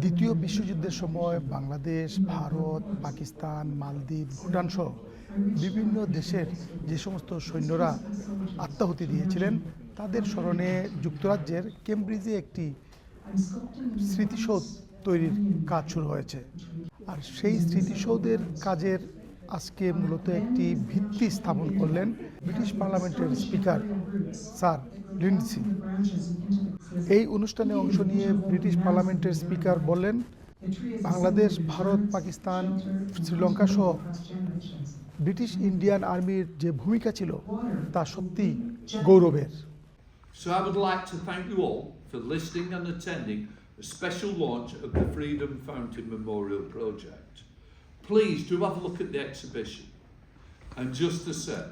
দ্বিতীয় বিশ্বযুদ্ধের সময় বাংলাদেশ, ভারত, পাকিস্তান, মালদ্বীপ, ভুটান সহ বিভিন্ন দেশের যে সমস্ত সৈন্যরা আত্মাহুতি দিয়েছিলেন, তাদের স্মরণে যুক্তরাজ্যের কেমব্রিজে একটি স্মৃতিসৌধ তৈরির কাজ শুরু হয়েছে। আর সেই স্মৃতিসৌধের কাজের আজকে মূলত একটি ভিত্তি স্থাপন করলেন ব্রিটিশ পার্লামেন্টের স্পিকার স্যার লিন্ডসি এই অনুষ্ঠানে অংশ নিয়ে ব্রিটিশ পার্লামেন্টের স্পিকার বললেন, বাংলাদেশ, ভারত, পাকিস্তান, শ্রীলঙ্কা সহ ব্রিটিশ ইন্ডিয়ান আর্মির যে ভূমিকা ছিল, তা সত্যি গৌরবের So I would like to thank you all for listening and attending special launch of the Freedom Fountain Memorial Project. Please do have a look at the exhibition. And just to say,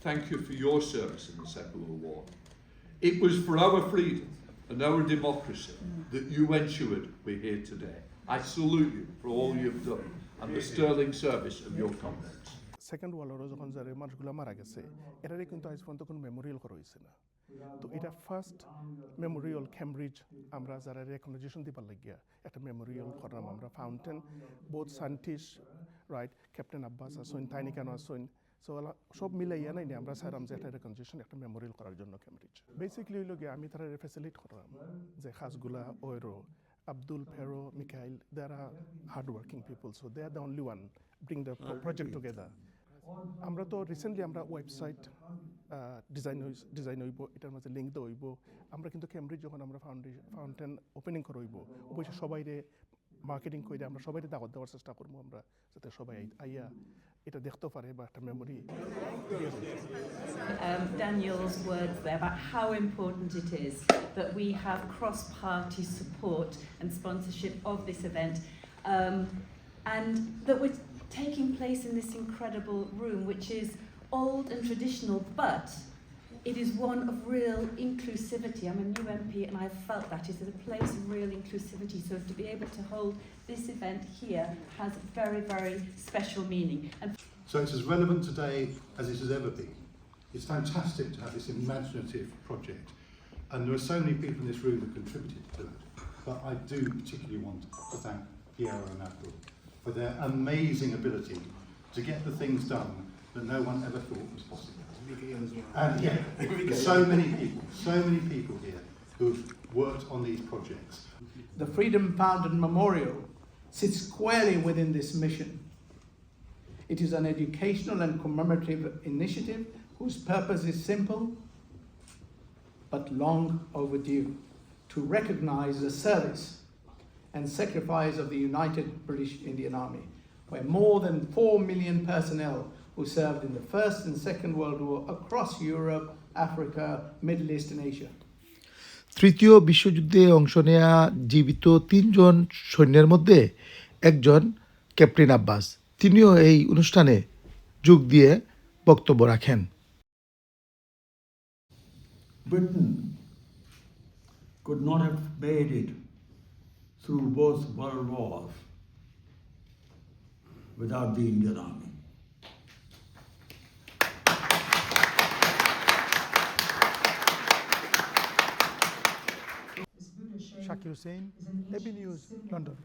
thank you for your service in the Second World War. It was for our freedom and our democracy that you ensured we're here today. I salute you for all you've done and the sterling service of your comrades. Second world ওয়ারে যখন যারা মানুষগুলো মারা গেছে এটারে কিন্তু আজ পর্যন্ত কোনো মেমোরিয়াল করা হয়েছে না তো এটা ফার্স্ট মেমোরিয়াল ক্যামব্রিজ আমরা যারা রেকগনাইজেশন দিবার লাগিয়া একটা মেমোরিয়াল করলাম আমরা fountain both scientist right captain Abbas আসইন তাইনি কেন আসইন সো সব মিলাইয়া নাই আমরা চাইলাম যে একটা রেকগনাইজেশন একটা মেমোরিয়াল করার জন্য ক্যামব্রিজ বেসিক্যালি হইল গিয়ে আমি তারা ফেসিলিট করলাম যে খাসগুলা ওয়েরো Abdul Pero, Mikhail, they are hardworking people, so they are the only one bring the pro- project together. আমরা তো রিসেন্টলি আমরা ওয়েবসাইট ডিজাইন ডিজাইন হইব এটার মাঝে লিঙ্ক দেওয়া হইব আমরা কিন্তু ক্যামব্রিজ যখন আমরা ফাউন্ডেশন ফাউন্টেন ওপেনিং করা হইব অবশ্যই সবাইরে মার্কেটিং করে আমরা সবাইরে দাওয়াত দেওয়ার চেষ্টা করবো আমরা যাতে সবাই আই- আইয়া এটা দেখতে পারে বা একটা memory um, Daniel's words there about how important it is that we have cross party support and sponsorship of this event, um, and that we're taking place in this incredible room, which is old and traditional, but it is one of real inclusivity. I'm a new MP and I've felt that. It's a place of real inclusivity. So to be able to hold this event here has very, very special meaning. And So it's as relevant today as it has ever been. It's fantastic to have this imaginative project. And there are so many people in this room that contributed to it. But I do particularly want to thank Piero and Abdul for their amazing ability to get the things done that no one ever thought was possible. And yeah, so many people, so many people here who've worked on these projects. The Freedom Fountain Memorial sits squarely within this mission. It is an educational and commemorative initiative whose purpose is simple but long overdue to recognize the service and sacrifice of the United British Indian Army, where more than 4 million personnel who served in the First and Second World War across Europe, Africa, Middle East, and Asia. তৃতীয় বিশ্বযুদ্ধে অংশ নেয়া জীবিত তিনজন সৈন্যের মধ্যে একজন captain Abbas তিনিও এই অনুষ্ঠানে যোগ দিয়ে বক্তব্য রাখেন Britain could not have made it through both world wars without the Indian Army. Zakir Hussain, ABC News, London.